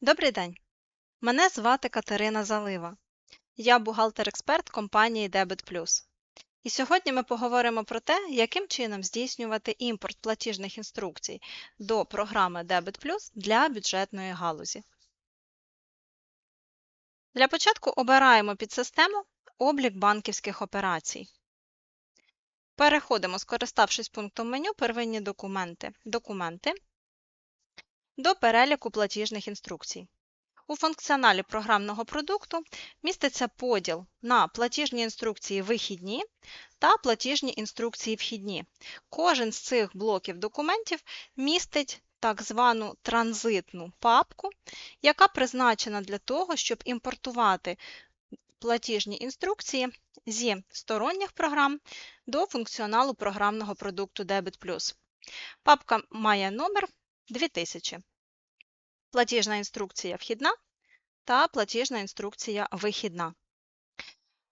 Добрий день! Мене звати Катерина Залива. Я бухгалтер-експерт компанії Debit. І сьогодні ми поговоримо про те, яким чином здійснювати імпорт платіжних інструкцій до програми Debit для бюджетної галузі. Для початку обираємо підсистему Облік банківських операцій. Переходимо, скориставшись пунктом меню Первинні документи. Документи до переліку платіжних інструкцій. У функціоналі програмного продукту міститься поділ на платіжні інструкції вихідні та платіжні інструкції вхідні. Кожен з цих блоків документів містить так звану транзитну папку, яка призначена для того, щоб імпортувати платіжні інструкції зі сторонніх програм до функціоналу програмного продукту Debit+. Папка має номер 2000. Платіжна інструкція вхідна та платіжна інструкція вихідна.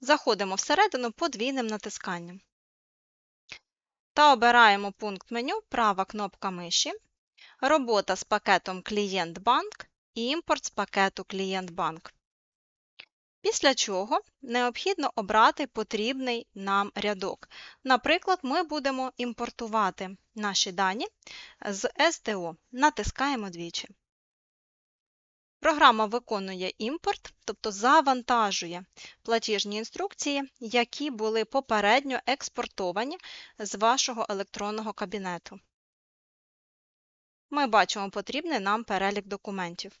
Заходимо всередину подвійним натисканням та обираємо пункт меню права кнопка миші, робота з пакетом Клієнт-банк і імпорт з пакету Клієнт-банк. Після чого необхідно обрати потрібний нам рядок. Наприклад, ми будемо імпортувати наші дані з СТО. Натискаємо двічі. Програма виконує імпорт, тобто завантажує платіжні інструкції, які були попередньо експортовані з вашого електронного кабінету. Ми бачимо потрібний нам перелік документів.